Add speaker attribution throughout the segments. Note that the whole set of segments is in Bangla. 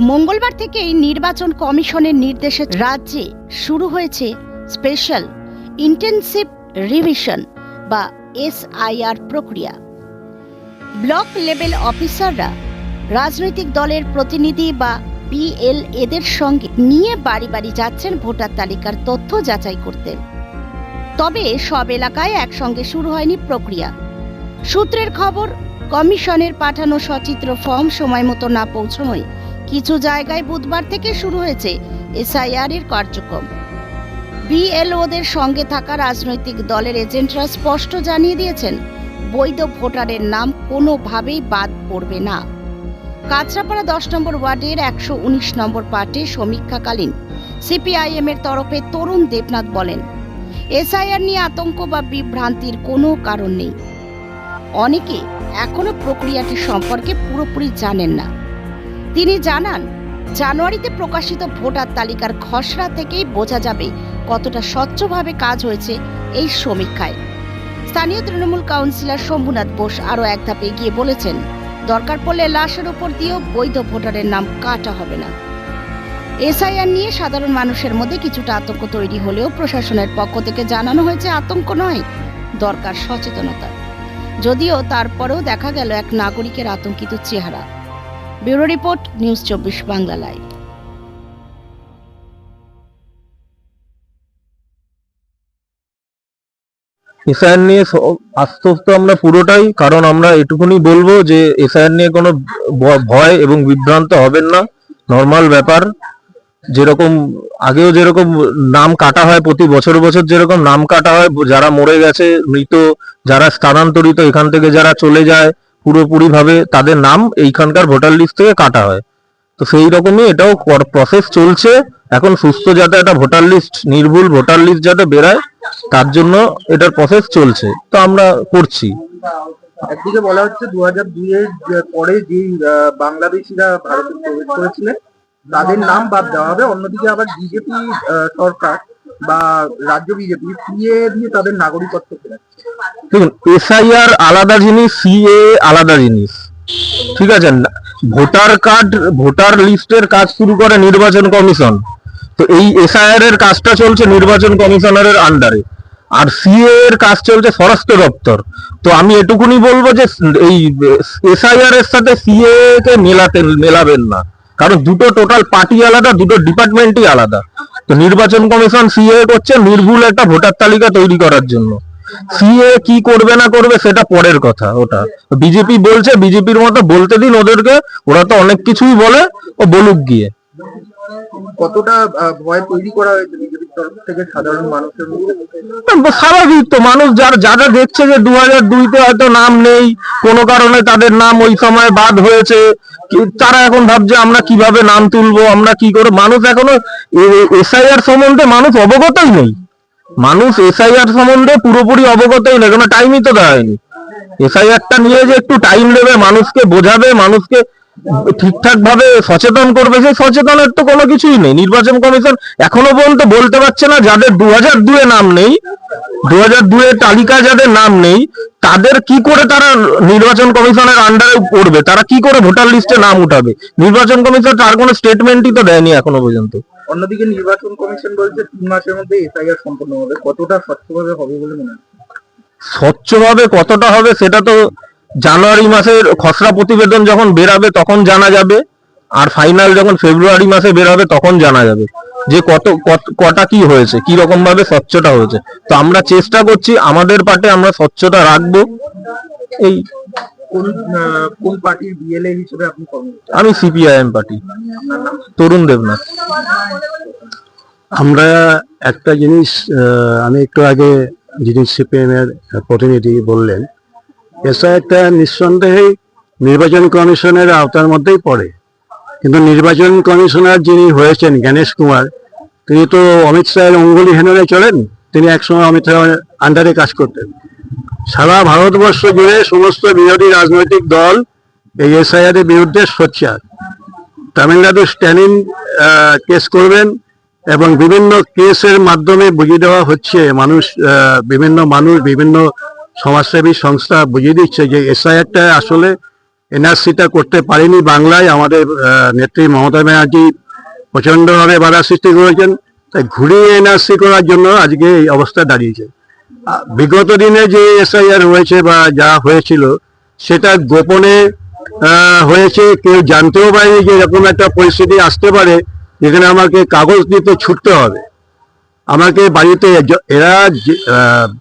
Speaker 1: মঙ্গলবার থেকেই নির্বাচন কমিশনের নির্দেশে রাজ্যে শুরু হয়েছে স্পেশাল ইন্টেনসিভ রিভিশন বা এসআইআর প্রক্রিয়া। ব্লক লেভেল অফিসাররা, রাজনৈতিক দলের প্রতিনিধি বা বিএল এদের সঙ্গে নিয়ে বাড়ি বাড়ি যাচ্ছেন ভোটার তালিকার তথ্য যাচাই করতে। তবে সব এলাকায় একসঙ্গে শুরু হয়নি প্রক্রিয়া। সূত্রের খবর, কমিশনের পাঠানো সচিত্র ফর্ম সময় মতো না পৌঁছনোয় কিছু জায়গায় বুধবার থেকে শুরু হয়েছে এসআইআর এর কার্যক্রম। বিএলওদের সঙ্গে থাকা রাজনৈতিক দলের এজেন্টরা স্পষ্ট জানিয়ে দিয়েছেন, বৈধ ভোটারের নাম কোনোভাবেই বাদ পড়বে না। কাঁচরাপাড়া দশ নম্বর ওয়ার্ডের একশো উনিশ নম্বর পার্টে সমীক্ষাকালীন সিপিআইএম এর তরফে তরুণ দেবনাথ বলেন, এসআইআর নিয়ে আতঙ্ক বা বিভ্রান্তির কোনো কারণ নেই। অনেকে এখনও প্রক্রিয়াটি সম্পর্কে পুরোপুরি জানেন না। তিনি জানান, জানুয়ারিতে প্রকাশিত ভোটার তালিকার খসড়া থেকেই বোঝা যাবে কতটা স্বচ্ছভাবে কাজ হয়েছে এই সমীক্ষায়। স্থানীয় তৃণমূল কাউন্সিলর শম্ভুনাথ বোস আরও এক ধাপ এগিয়ে বলেছেন, দরকার পড়লে লাশের উপর দিয়েও বৈধ ভোটারের নাম কাটা হবে না। এসআইআর নিয়ে সাধারণ মানুষের মধ্যে কিছুটা আতঙ্ক তৈরি হলেও প্রশাসনের পক্ষ থেকে জানানো হয়েছে আতঙ্ক নয়, দরকার সচেতনতা। যদিও তারপরেও দেখা গেল এক নাগরিকের আতঙ্কিত চেহারা। ব্যুরো রিপোর্ট, নিউজ চব্বিশ বাংলা লাইভ।
Speaker 2: এসআইআর নিয়ে আশ্বস্ত আমরা পুরোটাই, কারণ আমরা এটুকুনি বলব যে এসআইআর নিয়ে কোনো ভয় এবং বিভ্রান্ত হবেন না। নর্মাল ব্যাপার, যেরকম আগেও যেরকম নাম কাটা হয় প্রতি বছর বছর যেরকম নাম কাটা হয়, যারা মরে গেছে, মৃত, যারা স্থানান্তরিত, এখান থেকে যারা চলে যায় পুরোপুরি ভাবে তাদের নাম এইখানকার ভোটার লিস্ট থেকে কাটা হয়। তো সেই রকমই এটাও প্রসেস চলছে। এখন সুস্থ যাতে একটা ভোটার লিস্ট, নির্ভুল ভোটার লিস্ট যাতে বেরায়, তার জন্য এটার প্রসেস চলছে। তো আমরা করছি।
Speaker 3: একদিকে বলা হচ্ছে দু হাজার দুই এর পরে যে বাংলাদেশিরা ভারতে প্রবেশ করেছিলেন, তাদের নাম বাদ দেওয়া হবে। অন্যদিকে আবার বিজেপি সরকার বা রাজ্য বিজেপি, সিএ দিয়ে তাদের নাগরিকত্ব ফেরাচ্ছে।
Speaker 2: দেখুন এসআইআর আলাদা জিনিস সিএ আলাদা জিনিস। ঠিক আছে? ভোটার কার্ড, ভোটার লিস্টের কাজ শুরু করে নির্বাচন কমিশন। তো এই এসআইআর এর কাজটা চলছে নির্বাচন কমিশনারের আন্ডারে। আর সিএ এর কাজ চলছে স্বরাষ্ট্র দপ্তর। তো আমি এটুকুনি বলব যে, এই এসআইআর এর সাথে সিএ কে মেলাতে, মেলাবেন না। কারণ দুটো টোটাল পার্টি আলাদা, দুটো ডিপার্টমেন্টই আলাদা। তো নির্বাচন কমিশন সিএ করছে নির্ভুল একটা ভোটার তালিকা তৈরি করার জন্য। সিএ কি করবে না করবে সেটা পরের কথা ওটা। বিজেপি বলছে বিজেপির মতো বলতে দিন ওদেরকে ওরা তো অনেক কিছুই বলে ও বলুক গিয়ে।
Speaker 3: কতটা ভয় তৈরি করা হয়েছে বিজেপির তরফ থেকে সাধারণ মানুষের
Speaker 2: স্বাভাবিক তো মানুষ যার যারা দেখছে যে দু হাজার দুইতে হয়তো নাম নেই কোনো কারণে তাদের নাম ওই সময় বাদ হয়েছে তারা এখন ভাবছে আমরা কীভাবে নাম তুলবো আমরা কি করে মানুষ এখনও এসআইআর সম্বন্ধে মানুষ অবগতই নেই। মানুষ এসআইআর সম্বন্ধে পুরোপুরি অবগতই নেই কোনো টাইমই তো দেওয়া দেয়নি এসআইআরটা নিয়ে যে একটু টাইম নেবে মানুষকে বোঝাবে, মানুষকে ঠিকঠাক ভাবে সচেতন করবে, সেই সচেতনের তো কোনো কিছুই নেই। নির্বাচন কমিশন এখনও পর্যন্ত বলতে পারছে না, যাদের দু হাজার দুয়ে নাম নেই দু হাজার দুয়ের তালিকায় যাদের নাম নেই, তাদের কি করে তারা নির্বাচন কমিশনের আন্ডারে পড়বে? তারা কি করে ভোটার লিস্টে নাম উঠাবে? নির্বাচন কমিশন তার কোনো স্টেটমেন্টই তো দেয়নি এখনও পর্যন্ত।
Speaker 3: অন্যদিকে নির্বাচন কমিশন বলছে তিন মাসের মধ্যে এসআইআর সম্পন্ন হবে। কতটা স্বচ্ছভাবে হবে বলে মনে হয়?
Speaker 2: স্বচ্ছভাবে কতটা হবে সেটা তো জানুয়ারি মাসের খসড়া প্রতিবেদন যখন বেরাবে তখন জানা যাবে, আর ফাইনাল যখন ফেব্রুয়ারি মাসে বেরাবে তখন জানা যাবে যে কত, কত- কটা কি হয়েছে কি রকম ভাবে স্বচ্ছটা হয়েছে। তো আমরা চেষ্টা করছি, আমাদের পাটে আমরা স্বচ্ছতা রাখব, এই
Speaker 3: কোন কোন পার্টির বিএলএ হিসেবে আপনি কর্মরত?
Speaker 2: আমি সিপিআইএম পার্টি। তরুণ দেবনাথ।
Speaker 4: আমরা একটা জিনিস আহ, আমি একটু আগে যিনি সিপিএম এর প্রতিনিধি বললেন এসা একটা নিঃসন্দেহেই নির্বাচন কমিশনের আওতার মধ্যেই পড়ে। কিন্তু নির্বাচন কমিশনার যিনি হয়েছেন জ্ঞানেশ কুমার তিনি তো অমিত শাহের অঙ্গুলি হেনরে চলেন। তিনি একসময় অমিত শাহের আন্ডারে কাজ করতেন। সারা ভারতবর্ষ জুড়ে সমস্ত বিরোধী রাজনৈতিক দল এই এসআইআর এর বিরুদ্ধে সোচ্চার। তামিলনাড়ু স্ট্যানিং কেস করবেন এবং বিভিন্ন কেসের মাধ্যমে বুঝিয়ে দেওয়া হচ্ছে, মানুষ বিভিন্ন মানুষ, বিভিন্ন সমাজসেবী সংস্থা বুঝিয়ে দিচ্ছে যে এসআইআরটা আসলে এনআরসিটা করতে পারেনি বাংলায়। আমাদের নেত্রী মমতা ব্যানার্জি প্রচন্ডভাবে বাধা সৃষ্টি করেছেন। তাই ঘুরিয়ে এনআরসি করার জন্য আজকে এই অবস্থা দাঁড়িয়েছে। বিগত দিনে যে এসআইআর হয়েছে বা যা হয়েছিল, সেটা গোপনে হয়েছে। কেউ জানতেও পারেনি যে এরকম একটা পরিস্থিতি আসতে পারে, যেখানে আমাকে কাগজ দিতে ছুটতে হবে। আমাকে বাড়িতে এরা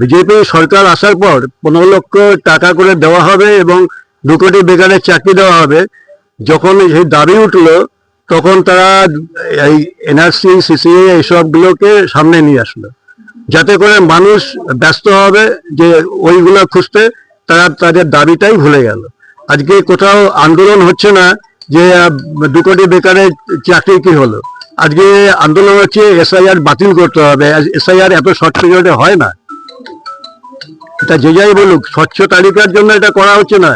Speaker 4: বিজেপি সরকার আসার পর পনেরো লক্ষ টাকা করে দেওয়া হবে এবং দু কোটি বেকারের চাকরি দেওয়া হবে। যখন সেই দাবি উঠল, তখন তারা এই এনআরসি, সিসিএ, এইসবগুলোকে সামনে নিয়ে আসলো। যাতে করে মানুষ ব্যস্ত হবে, যে ওইগুলো খুঁজতে তারা তাদের দাবিটাই ভুলে গেল। আজকে কোথাও আন্দোলন হচ্ছে না যে দু কোটি বেকারের চাকরি কি হলো। আজকে আন্দোলন হচ্ছে এসআইআর বাতিল করতে হবে এসআইআর এত শর্ট পিরিয়ডে হয় না। এটা যে যাই বলুক, স্বচ্ছ তালিকার জন্য এটা করা হচ্ছে না।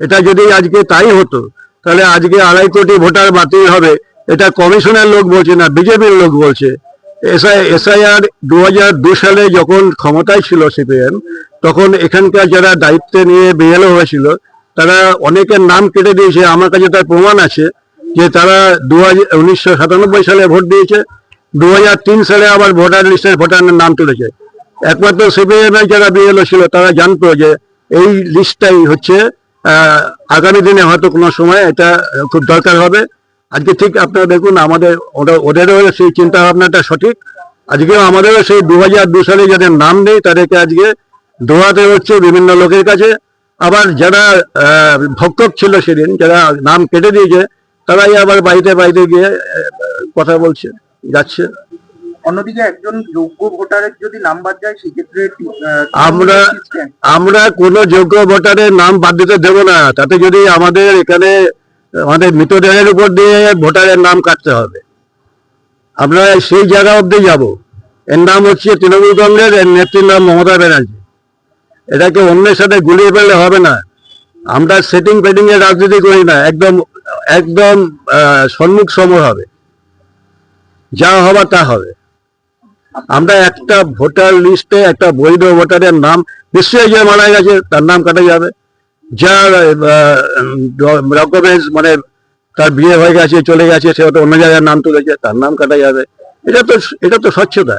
Speaker 4: এটা যদি আজকে তাই হতো, তাহলে আজকে আড়াই কোটি ভোটার বাতিল হবে। এটা কমিশনের লোক বলছে না, বিজেপির লোক বলছে। এসআইআর দু হাজার দু সালে যখন ক্ষমতায় ছিল সিপিএম, তখন এখানকার যারা দায়িত্বে নিয়ে বিএলও হয়েছিল, তারা অনেকের নাম কেটে দিয়েছে, আমার কাছে তার প্রমাণ আছে, যে তারা দু হাজার সালে ভোট দিয়েছে দু হাজার তিন সালে আবার ভোটার লিস্টের ভোটারের নাম তুলেছে। একমাত্র সিপিএম এর যারা বিএলও ছিল, তারা জানতো যে এই লিস্টটাই হচ্ছে আগামী দিনে হয়তো কোনো সময় এটা খুব দরকার হবে। আজকে ঠিক আপনারা দেখুন আমাদের ওদেরও সেই চিন্তা ভাবনাটা সঠিক। আজকেও আমাদেরও সেই দু হাজার দু সালে যাদের নাম নেই তাদেরকে আজকে দোয়াতে হচ্ছে বিভিন্ন লোকের কাছে। আবার যারা ভক্ষক ছিল সেদিন যারা নাম কেটে দিয়েছে তারাই আবার বাড়িতে বাড়িতে গিয়ে কথা বলছে যাচ্ছে।
Speaker 3: অন্যদিকে একজন যোগ্য ভোটারের যদি নাম বাদ যায় সেক্ষেত্রে
Speaker 4: আমরা-। আমরা কোনো যোগ্য ভোটারের নাম বাদ দিতে দেবো না। তাতে যদি আমাদের এখানে আমাদের মৃতদেহের উপর দিয়ে ভোটারের নাম কাটতে হবে। আমরা সেই জায়গা অবধি যাব। এর নাম হচ্ছে তৃণমূল কংগ্রেস, এর নেত্রীর নাম মমতা ব্যানার্জি। এটাকে অন্যের সাথে গুলিয়ে ফেললে হবে না। আমরা সেটিং ফেটিং এর রাজনীতি করি না, একদম একদম সম্মুখ সমর হবে। যা হবার তা হবে। আমরা একটা ভোটার লিস্টে একটা বৈধ ভোটারের নাম, নিশ্চয়ই যে মারা গেছে, তার নাম কাটা যাবে। যার ডকুমেন্টস মানে তার বিয়ে হয়ে গেছে, চলে গেছে, সে হয়তো অন্য জায়গায় নাম তুলেছে, তার নাম কাটা যাবে। এটা তো এটা তো স্বচ্ছতা।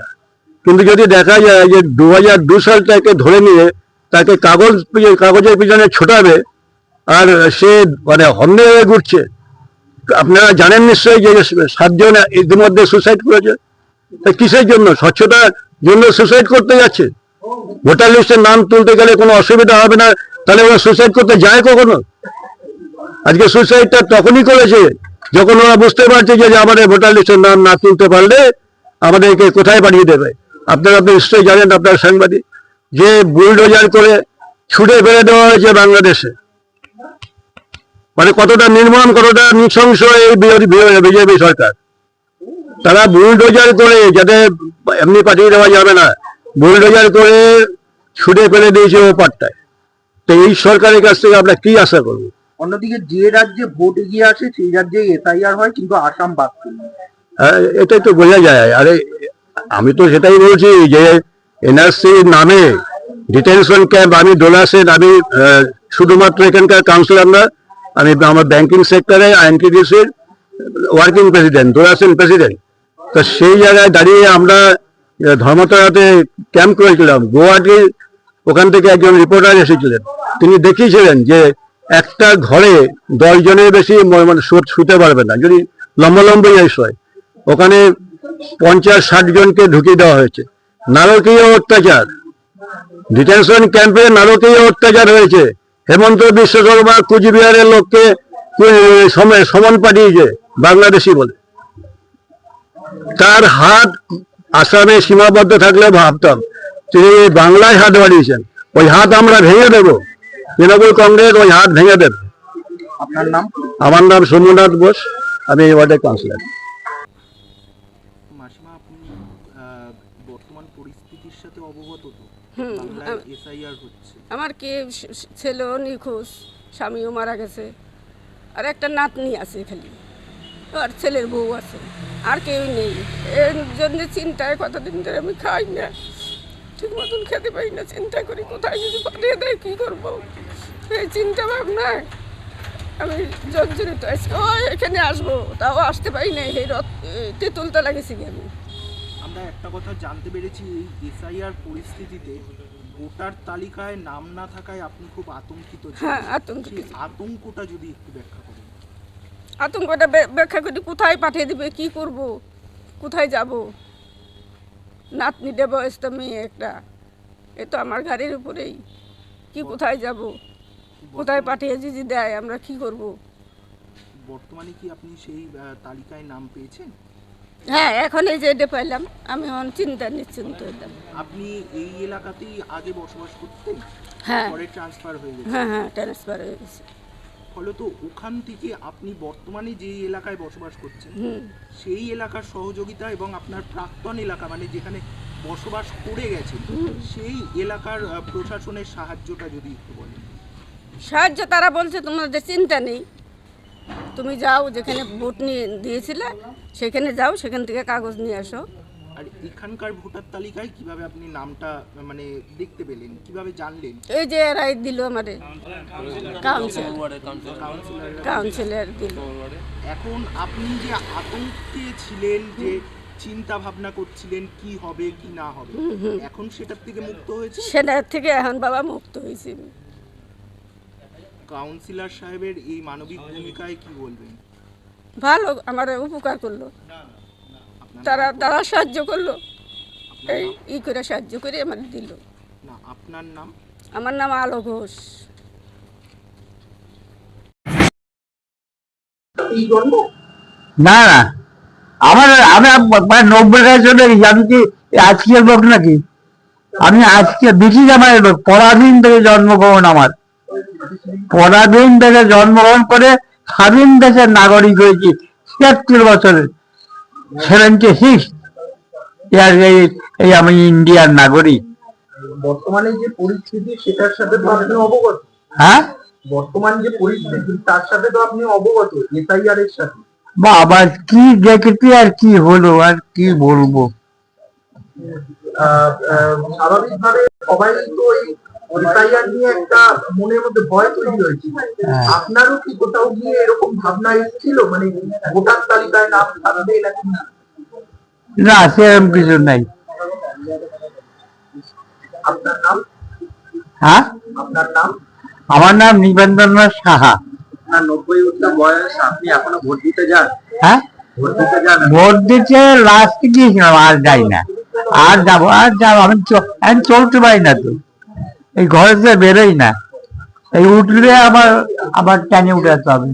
Speaker 4: কিন্তু যদি দেখা যায় যে দু হাজার দু সালটাকে ধরে নিয়ে, তাকে কাগজ কাগজের পিছনে ছোটাবে, আর সে মানে হন্যে হয়ে ঘুরছে। আপনারা জানেন নিশ্চয়ই যে সাতজন ইতিমধ্যে সুসাইড করেছে? তা কিসের জন্য? স্বচ্ছতার জন্য সুসাইড করতে যাচ্ছে? ভোটার লিস্টের নাম তুলতে গেলে কোনো অসুবিধা হবে না? তাহলে ওরা সুইসাইড করতে যায় কখনো? আজকে সুইসাইডটা তখনই করেছে যখন ওরা বুঝতে পারছে যে আমাদের ভোটার লিস্টের নাম না তুলতে পারলে আমাদেরকে কোথায় পাঠিয়ে দেবে? আপনারা আপনি নিশ্চয়ই জানেন আপনার সাংবাদিক, যে বুলডোজার করে ছুটে ফেলে দেওয়া হয়েছে বাংলাদেশে। মানে কতটা নির্মম, কতটা নৃশংস এই বিজেপি সরকার। তারা বুলডোজার করে যাতে এমনি পাঠিয়ে দেওয়া যাবে না, বুলডোজার করে ছুটে ফেলে দিয়েছে ও পাট্টায় তো এই সরকারের কাছ থেকে আমরা কি আশা করব?
Speaker 3: অন্যদিকে যে রাজ্যে ভোট এগিয়ে আসে সেই রাজ্যে এসআইআর হয় কিন্তু আসাম বাদ
Speaker 4: হ্যাঁ, এটাই তো বোঝা যায়। আরে আমি তো সেটাই বলছি যে এনআরসি নামে ডিটেনশন ক্যাম্প আমি দোলাসেন আমি শুধুমাত্র এখানকার কাউন্সিলর না আমি আমার ব্যাংকিং সেক্টরে আইএনটিডিসির ওয়ার্কিং প্রেসিডেন্ট দোলাসেন প্রেসিডেন্ট। তো সেই জায়গায় দাঁড়িয়ে আমরা ধর্মতলাতে ক্যাম্প করেছিলাম। গুয়াহাটি ওখান থেকে একজন রিপোর্টার এসেছিলেন। তিনি দেখিয়েছিলেন যে একটা ঘরে দশ জনের বেশি মানে শুতে পারবে না, যদি লম্বা লম্বা ইস হয়। ওখানে পঞ্চাশ ষাট জনকে ঢুকিয়ে দেওয়া হয়েছে। নারকীয় অত্যাচার। ডিটেনশন ক্যাম্পে নারকীয় অত্যাচার হয়েছে। হেমন্ত বিশ্বকর্মা কুচবিহারের লোককে সমন পাঠিয়েছে বাংলাদেশি বলে। তার হাত আসামে সীমাবদ্ধ থাকলে ভাবতাম তিনি বাংলায় হাত বাড়িয়েছেন ওই হাত আমরা ভেঙে দেব। তৃণমূল কংগ্রেস ওই হাত ভেঙে দেবে।
Speaker 3: আপনার নাম?
Speaker 4: আমার নাম সোমনাথ বোস আমি এই ওয়ার্ডের কাউন্সিলর।
Speaker 3: মাসিমা আপনি আহ, বর্তমান পরিস্থিতির সাথে অবগত তো? এসআইআর হচ্ছে।
Speaker 5: আমার কে ছেলেও নিখোঁজ স্বামীও মারা গেছে। আর একটা নাতনি আছে খালি। আর ছেলের বউ আছে। আর কেউ নেই। এর জন্য চিন্তায় কতদিন ধরে আমি খাই না। ঠিক মতন খেতে পারি না চিন্তা করি কোথায় যদি পাঠিয়ে দেয় কী করব? এই চিন্তা ভাবনায় আমি জর্জরিত আজকে ও এখানে আসব। তাও আসতে পারি না এই রথ তেঁতুলতলা গেছি আমি।
Speaker 6: আমরা একটা কথা জানতে পেরেছি এই এসআইআর পরিস্থিতিতে ভোটার তালিকায় নাম না থাকায় আপনি খুব আতঙ্কিত
Speaker 5: হ্যাঁ আতঙ্কিত।
Speaker 6: আতঙ্কটা যদি একটু ব্যাখ্যা করেন।
Speaker 5: আতঙ্কটা ব্যাখ্যা করি কোথায় পাঠিয়ে দিবে কি করব কোথায় যাব? নাতনিটা বয়স তো মেয়ে একটা। এ তো আমার গাড়ির উপরেই। কি কোথায় যাব? কোথায় পাঠিয়ে যদি দেয় আমরা কি করব?
Speaker 6: বর্তমানে কি আপনি সেই তালিকায় নাম পেয়েছেন?
Speaker 5: হ্যাঁ এখন এই যে এটা পাইলাম আমি এখন চিন্তা নিশ্চিন্ত হইলাম
Speaker 6: আপনি এই এলাকাতেই আগে বসবাস করতেন?
Speaker 5: হ্যাঁ।
Speaker 6: পরে ট্রান্সফার হয়ে গেছে?
Speaker 5: হ্যাঁ হ্যাঁ ট্রান্সফার হয়ে গেছে।
Speaker 6: ফলত ওখান থেকে আপনি বর্তমানে যেই এলাকায় বসবাস করছেন সেই এলাকার সহযোগিতা এবং আপনার প্রাক্তন এলাকা মানে যেখানে বসবাস করে গেছেন সেই এলাকার প্রশাসনের সাহায্যটা যদি একটু বলেন।
Speaker 5: সাহায্য তারা বলছে তোমাদের চিন্তা নেই। তুমি যাও যেখানে ভোট নিয়ে দিয়েছিলে সেখানে যাও সেখান থেকে কাগজ নিয়ে আসো।
Speaker 6: আর এখানকার ভোটার তালিকায় কীভাবে আপনি নামটা মানে দেখতে পেলেন? কীভাবে জানলেন?
Speaker 5: এই যে এরাই দিল আমারে। কাউন্সিল
Speaker 6: কাউন্সিলর
Speaker 5: কাউন্সিলর দিল।
Speaker 6: এখন আপনি যে আতঙ্কে ছিলেন যে চিন্তা ভাবনা করছিলেন কি হবে কি না হবে এখন সেটার থেকে মুক্ত হয়েছে?
Speaker 5: সেটার থেকে এখন বাবা মুক্ত হয়েছি।
Speaker 6: কাউন্সিলর সাহেবের এই মানবিক ভূমিকায় কি বলবেন?
Speaker 5: ভালো আমার উপকার করল। তারা তারা সাহায্য করল। এই ই করে সাহায্য করে আমার দিল।
Speaker 6: না আপনার নাম?
Speaker 5: আমার নাম আলো ঘোষ।
Speaker 7: না না। আমার আমি মানে নব্বই টাকা চলে গেছি আমি কি আজকের লোক নাকি? আমি আজকে ব্রিটিশ আমার লোক পরাধীন থেকে জন্মগ্রহণ আমার। পরাধীন থেকে জন্মগ্রহণ করে স্বাধীন দেশের নাগরিক হয়েছি ছিয়াত্তর বছরে সেভেন্টি সিক্স এই এই আমি ইন্ডিয়ার নাগরিক।
Speaker 6: বর্তমানে যে পরিস্থিতি সেটার সাথে তো আপনি অবগত।
Speaker 7: হ্যাঁ?
Speaker 6: বর্তমান যে পরিস্থিতি তার সাথে তো আপনি অবগত এসআইআর এর সাথে।
Speaker 7: বা আবার কি দেখেছি আর কি হলো আর কি বলব?
Speaker 6: স্বাভাবিকভাবে সবাই তো এই নিয়ে একটা মনের মধ্যে ভয় তৈরি হয়েছে। আপনারও কি কোথাও গিয়ে এরকম ভাবনা এসেছিল? মানে ভোটার তালিকায় নাম থাকবে নাকি
Speaker 7: না? সেরকম কিছু নাই।
Speaker 6: আপনার নাম?
Speaker 7: হ্যাঁ?
Speaker 6: আপনার নাম?
Speaker 7: আমার নাম নিবেন্দ্রনাথ সাহা।
Speaker 6: আপনার নব্বই উত্তর বয়স আপনি এখনও ভোট দিতে যান?
Speaker 7: হ্যাঁ?
Speaker 6: ভোট দিতে যান?
Speaker 7: ভোট দিতে লাস্টে গিয়েছিলাম আর যাই না। আর যাব আর যাব আমি চলতে পারি না তো। এই ঘরে থেকে বেরোই না এই উঠলে আবার আবার টানে উঠে উঠাতে হবে।